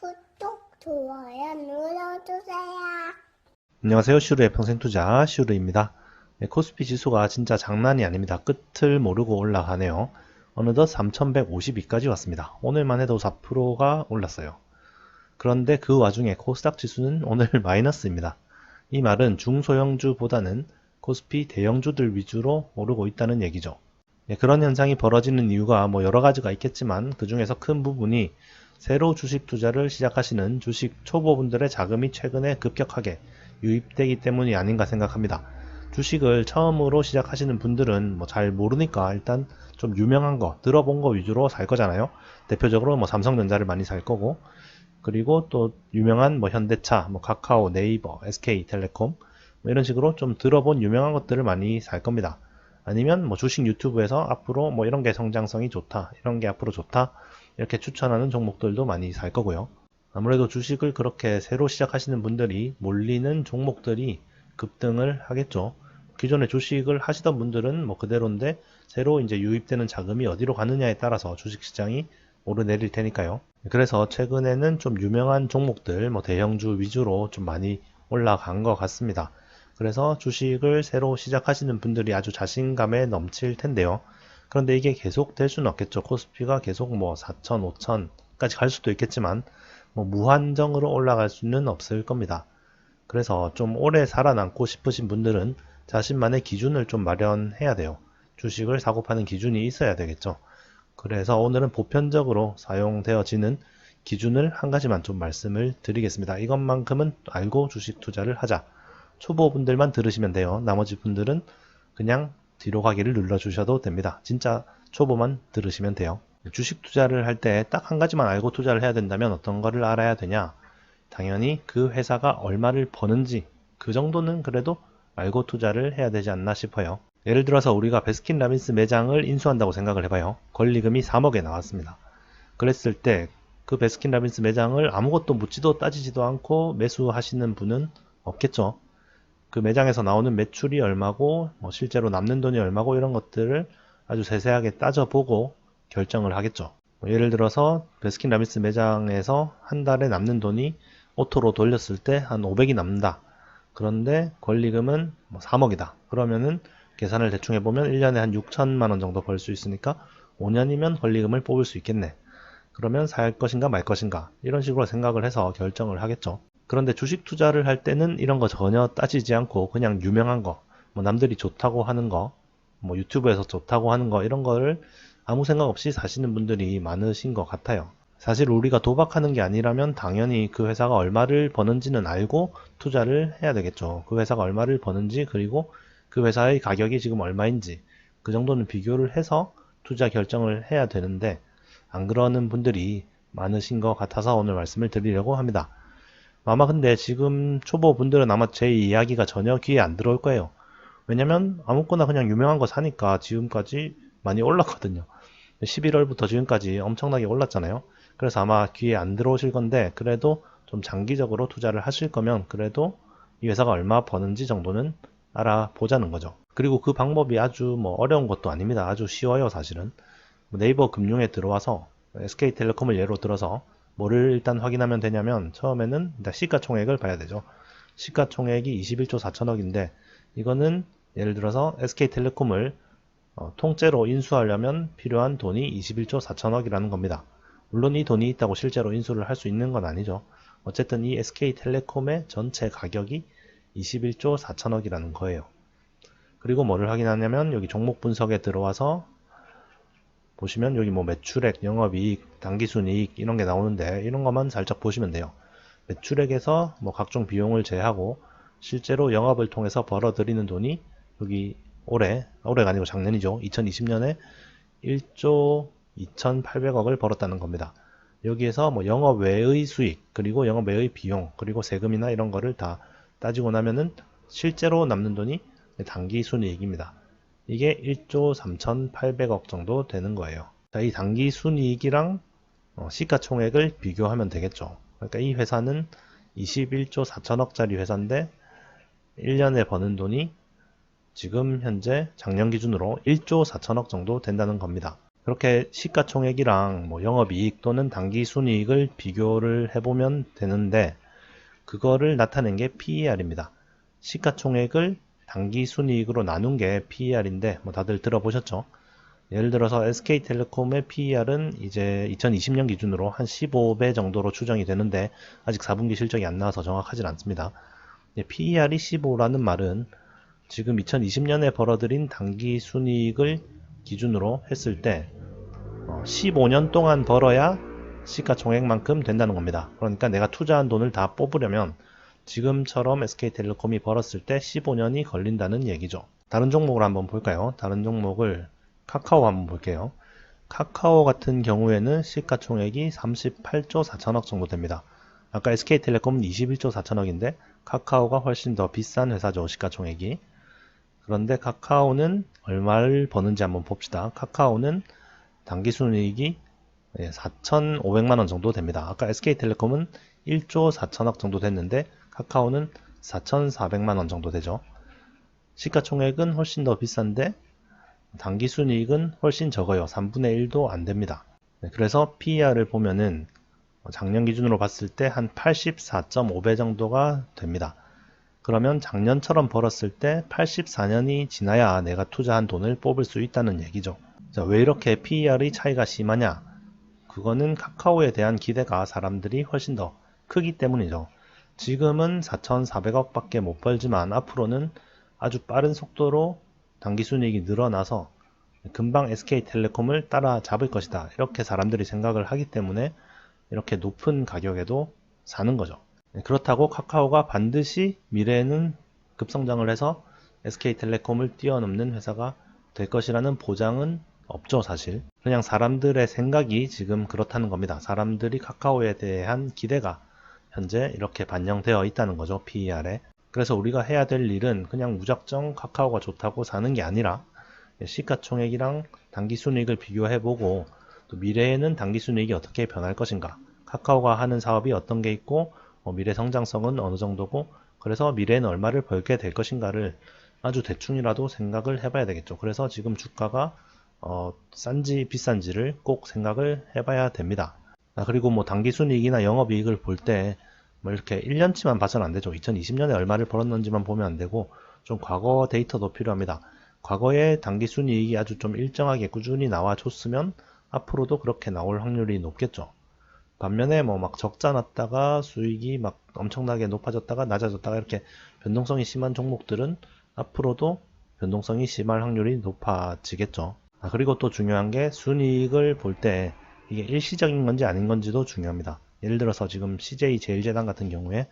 구독, 좋아요 눌러주세요. 안녕하세요. 슈르의 평생투자 슈르입니다. 네, 코스피 지수가 진짜 장난이 아닙니다. 끝을 모르고 올라가네요. 어느덧 3152까지 왔습니다. 오늘만 해도 4%가 올랐어요. 그런데 그 와중에 코스닥 지수는 오늘 마이너스입니다. 이 말은 중소형주보다는 코스피 대형주들 위주로 오르고 있다는 얘기죠. 네, 그런 현상이 벌어지는 이유가 뭐 여러 가지가 있겠지만 그 중에서 큰 부분이 새로 주식 투자를 시작하시는 주식 초보분들의 자금이 최근에 급격하게 유입되기 때문이 아닌가 생각합니다. 주식을 처음으로 시작하시는 분들은 뭐 잘 모르니까 일단 좀 유명한 거, 들어본 거 위주로 살 거잖아요. 대표적으로 뭐 삼성전자를 많이 살 거고, 그리고 또 유명한 뭐 현대차, 뭐 카카오, 네이버, SK텔레콤 뭐 이런 식으로 좀 들어본 유명한 것들을 많이 살 겁니다. 아니면 뭐 주식 유튜브에서 앞으로 뭐 이런 게 성장성이 좋다, 이런 게 앞으로 좋다 이렇게 추천하는 종목들도 많이 살 거고요. 아무래도 주식을 그렇게 새로 시작하시는 분들이 몰리는 종목들이 급등을 하겠죠. 기존에 주식을 하시던 분들은 뭐 그대로인데 새로 이제 유입되는 자금이 어디로 가느냐에 따라서 주식 시장이 오르내릴 테니까요. 그래서 최근에는 좀 유명한 종목들, 뭐 대형주 위주로 좀 많이 올라간 것 같습니다. 그래서 주식을 새로 시작하시는 분들이 아주 자신감에 넘칠 텐데요. 그런데 이게 계속 될 수는 없겠죠. 코스피가 계속 뭐 4천, 5천까지 갈 수도 있겠지만 뭐 무한정으로 올라갈 수는 없을 겁니다. 그래서 좀 오래 살아남고 싶으신 분들은 자신만의 기준을 좀 마련해야 돼요. 주식을 사고 파는 기준이 있어야 되겠죠. 그래서 오늘은 보편적으로 사용되어지는 기준을 한 가지만 좀 말씀을 드리겠습니다. 이것만큼은 알고 주식 투자를 하자. 초보분들만 들으시면 돼요. 나머지 분들은 그냥 뒤로 가기를 눌러주셔도 됩니다. 진짜 초보만 들으시면 돼요. 주식 투자를 할 때 딱 한 가지만 알고 투자를 해야 된다면 어떤 거를 알아야 되냐? 당연히 그 회사가 얼마를 버는지 그 정도는 그래도 알고 투자를 해야 되지 않나 싶어요. 예를 들어서 우리가 베스킨 라빈스 매장을 인수한다고 생각을 해봐요. 권리금이 3억에 나왔습니다. 그랬을 때 그 베스킨 라빈스 매장을 아무것도 묻지도 따지지도 않고 매수하시는 분은 없겠죠. 그 매장에서 나오는 매출이 얼마고 뭐 실제로 남는 돈이 얼마고 이런 것들을 아주 세세하게 따져보고 결정을 하겠죠. 뭐 예를 들어서 베스킨 라빈스 매장에서 한 달에 남는 돈이 오토로 돌렸을 때 한 500이 남는다. 그런데 권리금은 뭐 3억이다. 그러면은 계산을 대충 해보면 1년에 한 6천만 원 정도 벌 수 있으니까 5년이면 권리금을 뽑을 수 있겠네. 그러면 살 것인가 말 것인가 이런 식으로 생각을 해서 결정을 하겠죠. 그런데 주식 투자를 할 때는 이런 거 전혀 따지지 않고 그냥 유명한 거, 뭐 남들이 좋다고 하는 거, 뭐 유튜브에서 좋다고 하는 거 이런 거를 아무 생각 없이 사시는 분들이 많으신 것 같아요. 사실 우리가 도박하는 게 아니라면 당연히 그 회사가 얼마를 버는지는 알고 투자를 해야 되겠죠. 그 회사가 얼마를 버는지 그리고 그 회사의 가격이 지금 얼마인지 그 정도는 비교를 해서 투자 결정을 해야 되는데 안 그러는 분들이 많으신 것 같아서 오늘 말씀을 드리려고 합니다. 아마 근데 지금 초보 분들은 아마 제 이야기가 전혀 귀에 안 들어올 거예요. 왜냐면 아무거나 그냥 유명한 거 사니까 지금까지 많이 올랐거든요. 11월부터 지금까지 엄청나게 올랐잖아요. 그래서 아마 귀에 안 들어오실 건데 그래도 좀 장기적으로 투자를 하실 거면 그래도 이 회사가 얼마 버는지 정도는 알아보자는 거죠. 그리고 그 방법이 아주 뭐 어려운 것도 아닙니다. 아주 쉬워요, 사실은. 뭐 네이버 금융에 들어와서 SK텔레콤을 예로 들어서 뭐를 일단 확인하면 되냐면 처음에는 시가총액을 봐야 되죠. 시가총액이 21조 4천억인데 이거는 예를 들어서 SK텔레콤을 어, 통째로 인수하려면 필요한 돈이 21조 4천억이라는 겁니다. 물론 이 돈이 있다고 실제로 인수를 할 수 있는 건 아니죠. 어쨌든 이 SK텔레콤의 전체 가격이 21조 4천억이라는 거예요. 그리고 뭐를 확인하냐면 여기 종목 분석에 들어와서 보시면 여기 뭐 매출액, 영업이익, 당기순이익 이런 게 나오는데 이런 것만 살짝 보시면 돼요. 매출액에서 뭐 각종 비용을 제하고 실제로 영업을 통해서 벌어들이는 돈이 여기 올해, 올해가 아니고 작년이죠. 2020년에 1조 2,800억을 벌었다는 겁니다. 여기에서 뭐 영업 외의 수익, 그리고 영업 외의 비용, 그리고 세금이나 이런 거를 다 따지고 나면은 실제로 남는 돈이 단기 순이익입니다. 이게 1조 3,800억 정도 되는 거예요. 자, 이 단기 순이익이랑 어, 시가총액을 비교하면 되겠죠. 그러니까 이 회사는 21조 4천억짜리 회사인데 1년에 버는 돈이 지금 현재 작년 기준으로 1조 4천억 정도 된다는 겁니다. 그렇게 시가총액이랑 뭐 영업이익 또는 당기순이익을 비교를 해보면 되는데 그거를 나타낸 게 PER입니다. 시가총액을 당기순이익으로 나눈 게 PER인데 뭐 다들 들어보셨죠? 예를 들어서 SK텔레콤의 PER은 이제 2020년 기준으로 한 15배 정도로 추정이 되는데 아직 4분기 실적이 안 나와서 정확하진 않습니다. PER이 15라는 말은 지금 2020년에 벌어들인 당기 순이익을 기준으로 했을 때 15년 동안 벌어야 시가총액만큼 된다는 겁니다. 그러니까 내가 투자한 돈을 다 뽑으려면 지금처럼 SK텔레콤이 벌었을 때 15년이 걸린다는 얘기죠. 다른 종목을 한번 볼까요? 다른 종목을 카카오 한번 볼게요. 카카오 같은 경우에는 시가총액이 38조 4천억 정도 됩니다. 아까 SK텔레콤은 21조 4천억인데 카카오가 훨씬 더 비싼 회사죠. 시가총액이. 그런데 카카오는 얼마를 버는지 한번 봅시다. 카카오는 당기순이익이 4,500만원 정도 됩니다. 아까 SK텔레콤은 1조 4천억 정도 됐는데 카카오는 4,400만원 정도 되죠. 시가총액은 훨씬 더 비싼데 당기순이익은 훨씬 적어요. 3분의 1도 안 됩니다. 네, 그래서 PER을 보면은 작년 기준으로 봤을 때 한 84.5배 정도가 됩니다. 그러면 작년처럼 벌었을 때 84년이 지나야 내가 투자한 돈을 뽑을 수 있다는 얘기죠. 자, 왜 이렇게 PER의 차이가 심하냐? 그거는 카카오에 대한 기대가 사람들이 훨씬 더 크기 때문이죠. 지금은 4,400억 밖에 못 벌지만 앞으로는 아주 빠른 속도로 당기순이익이 늘어나서 금방 SK텔레콤을 따라잡을 것이다. 이렇게 사람들이 생각을 하기 때문에 이렇게 높은 가격에도 사는 거죠. 네, 그렇다고 카카오가 반드시 미래에는 급성장을 해서 SK텔레콤을 뛰어넘는 회사가 될 것이라는 보장은 없죠, 사실. 그냥 사람들의 생각이 지금 그렇다는 겁니다. 사람들이 카카오에 대한 기대가 현재 이렇게 반영되어 있다는 거죠, PER에. 그래서 우리가 해야 될 일은 그냥 무작정 카카오가 좋다고 사는 게 아니라 시가총액이랑 당기순이익을 비교해보고 또 미래에는 당기순이익이 어떻게 변할 것인가 카카오가 하는 사업이 어떤 게 있고 어, 미래 성장성은 어느 정도고 그래서 미래에는 얼마를 벌게 될 것인가를 아주 대충이라도 생각을 해봐야 되겠죠. 그래서 지금 주가가 어, 싼지 비싼지를 꼭 생각을 해봐야 됩니다. 아, 그리고 뭐 당기순이익이나 영업이익을 볼 때 뭐 이렇게 1년치만 봐서는 안 되죠. 2020년에 얼마를 벌었는지만 보면 안 되고 좀 과거 데이터도 필요합니다. 과거에 당기순이익이 아주 좀 일정하게 꾸준히 나와줬으면 앞으로도 그렇게 나올 확률이 높겠죠. 반면에 뭐 막 적자 났다가 수익이 막 엄청나게 높아졌다가 낮아졌다가 이렇게 변동성이 심한 종목들은 앞으로도 변동성이 심할 확률이 높아지겠죠. 아, 그리고 또 중요한 게 순이익을 볼 때 이게 일시적인 건지 아닌 건지도 중요합니다. 예를 들어서 지금 CJ 제일재단 같은 경우에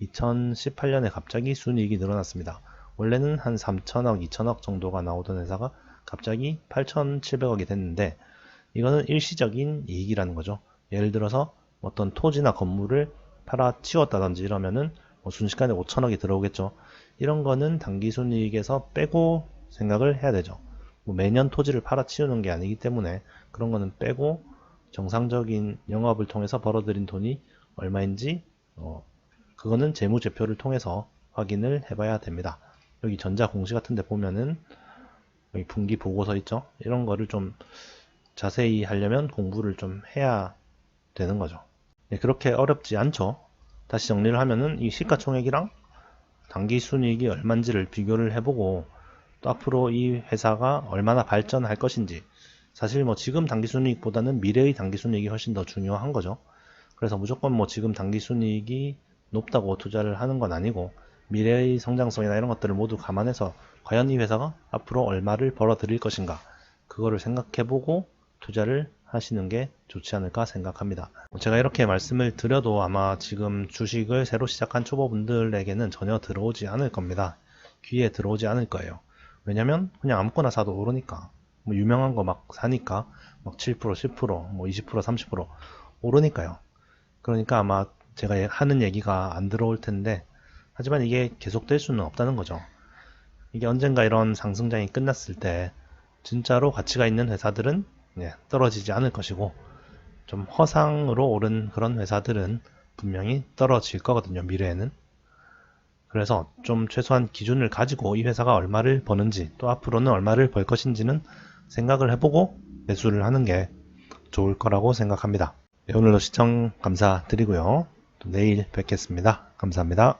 2018년에 갑자기 순이익이 늘어났습니다. 원래는 한 3천억, 2천억 정도가 나오던 회사가 갑자기 8,700억이 됐는데 이거는 일시적인 이익이라는 거죠. 예를 들어서 어떤 토지나 건물을 팔아 치웠다든지 이러면은 뭐 순식간에 5천억이 들어오겠죠. 이런 거는 당기순이익에서 빼고 생각을 해야 되죠. 뭐 매년 토지를 팔아 치우는 게 아니기 때문에 그런 거는 빼고 정상적인 영업을 통해서 벌어들인 돈이 얼마인지 어, 그거는 재무제표를 통해서 확인을 해봐야 됩니다. 여기 전자 공시 같은 데 보면은 여기 분기 보고서 있죠? 이런 거를 좀 자세히 하려면 공부를 좀 해야 되는 거죠. 네, 그렇게 어렵지 않죠. 다시 정리를 하면은 이 시가총액이랑 당기 순이익이 얼마인지를 비교를 해보고 또 앞으로 이 회사가 얼마나 발전할 것인지 사실 뭐 지금 당기 순이익보다는 미래의 당기 순이익이 훨씬 더 중요한 거죠. 그래서 무조건 뭐 지금 당기 순이익이 높다고 투자를 하는 건 아니고 미래의 성장성이나 이런 것들을 모두 감안해서 과연 이 회사가 앞으로 얼마를 벌어 들일 것인가 그거를 생각해보고 투자를 하시는 게 좋지 않을까 생각합니다. 제가 이렇게 말씀을 드려도 아마 지금 주식을 새로 시작한 초보분들에게는 전혀 들어오지 않을 겁니다. 귀에 들어오지 않을 거예요. 왜냐면 그냥 아무거나 사도 오르니까 뭐 유명한 거 막 사니까 막 7%, 10%, 뭐 20%, 30% 오르니까요. 그러니까 아마 제가 하는 얘기가 안 들어올 텐데 하지만 이게 계속될 수는 없다는 거죠. 이게 언젠가 이런 상승장이 끝났을 때 진짜로 가치가 있는 회사들은 예, 떨어지지 않을 것이고 좀 허상으로 오른 그런 회사들은 분명히 떨어질 거거든요. 미래에는. 그래서 좀 최소한 기준을 가지고 이 회사가 얼마를 버는지 또 앞으로는 얼마를 벌 것인지는 생각을 해보고 매수를 하는 게 좋을 거라고 생각합니다. 네, 오늘도 시청 감사드리고요. 또 내일 뵙겠습니다. 감사합니다.